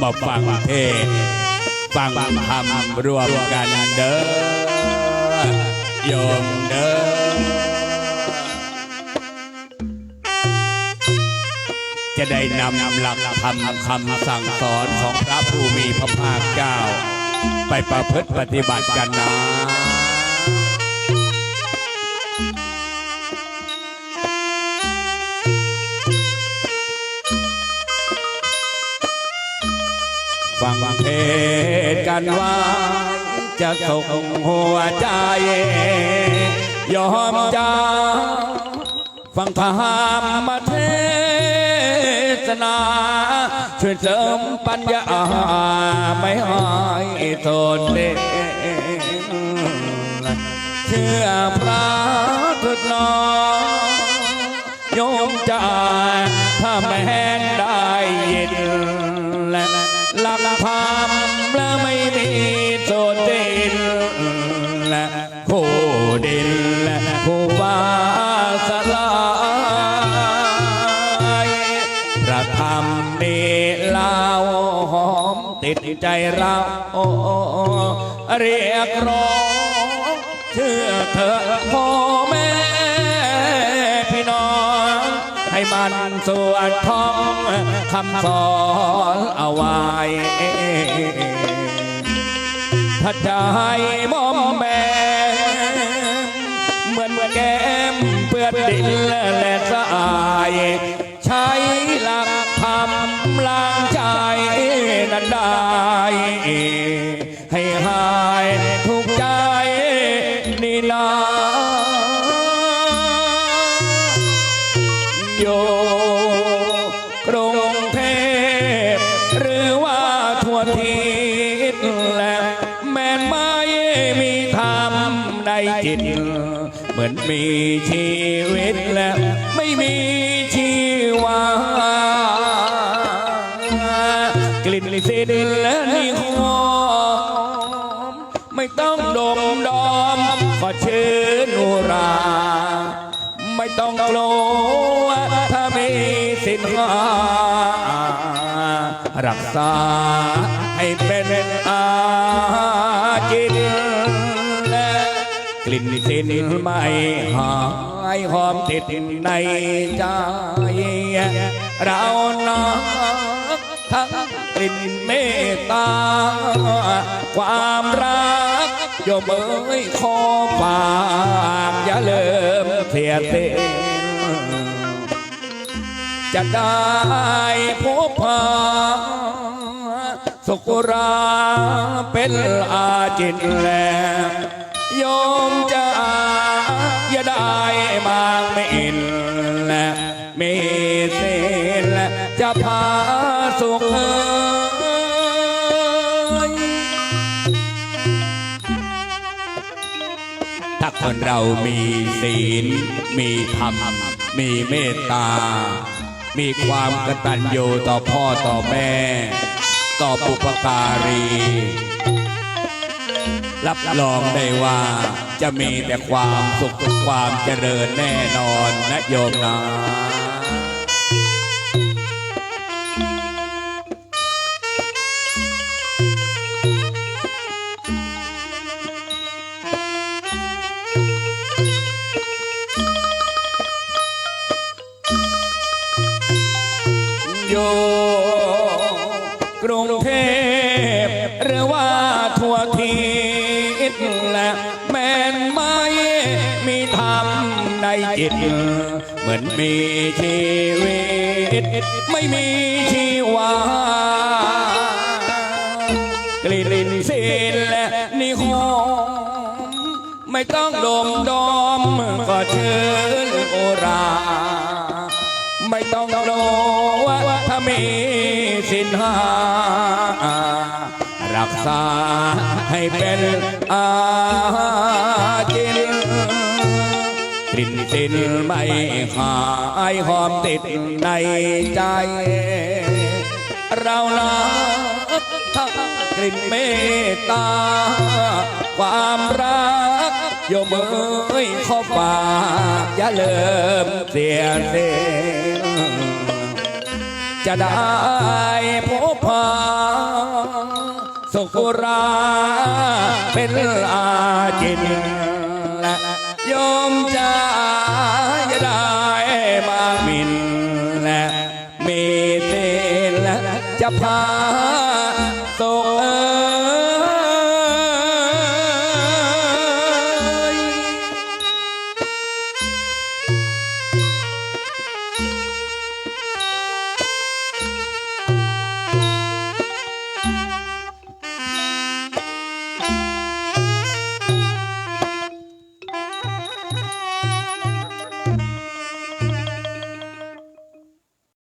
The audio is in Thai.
มาฟังเทศฟังธรรมรวมกันเด้อโยมเด้อจะได้นำหลักธรรมคำสั่งสอนของพระผู้มีพระภาคเจ้า ไปประพฤติปฏิบัติกันนะ ฟังเทศกันว่าจะส่งหัวใจ ยอมใจะฟังธรรมเทศนาช่วยเสริมปัญญาไม่ห้โทษเด็เชื่อพระทุกน้องโยมใจถ้าแม้นได้ยิน หลักธรรมและไม่มีโทษดินและคู่ดินและคู่ฟ้าสลายพระธรรมนี้เล่าหอมติดใจเราเรียกร้องเชื่อเธอพอม มันสวดท้องคำสอนเอาไว้ถ้าใจมอมแบเหมือนแก้มเปื้อนดินและสะอาย และแม้นไม่มีธรรมในจิต เหมือนมีชีวิตและไม่มีชีวากลิ่นสินและนิหอมไม่ต้องดมดอมก็ชื่อนุรา ไม่ต้องกลัวถ้ามีสินค้ารักษา ให้เป็นอาจินกลิ่นสินไม่หายหอมติดในใจเรานักทั้งกลิ่นเมตตา ความรักโยมเอ้ยขอฝากอย่าเลิมเสียเต้นจะได้พบพา สุขราเป็นอาจินแลโยมจะอย่าได้มาไม่อินและมีสินและจะพาสุขเอ้ยถ้าคนเรามีศีล มีธรรม มีเมตตา มีความกตัญญูต่อพ่อต่อแม่ ต่อปุปการี รับรองได้ว่าจะมีแต่ความสุขความเจริญแน่นอนนะโยมนะอยู่ ทิศและแม้นไม่มีธรรมในจิตเหมือนมีชีวิต ไม่มีชีวากลิ่นสิ้นและนิหอมไม่ต้องดมดอมก็เชิญโอรา ไม่ต้องกลัวถ้ามีสินหา รักษาให้เป็นอาจินกลิ่นสินไม่หายหอมติดในใจ เราลักทั้งกลิ่นเมตตา ความรักโยมเอ้ยขออฝากอย่าเลิมเสียเสียจะได้พบพา สุขราเป็นอาจินและยมจะอย่าได้มาหมินและมีเทนและจะพาสุข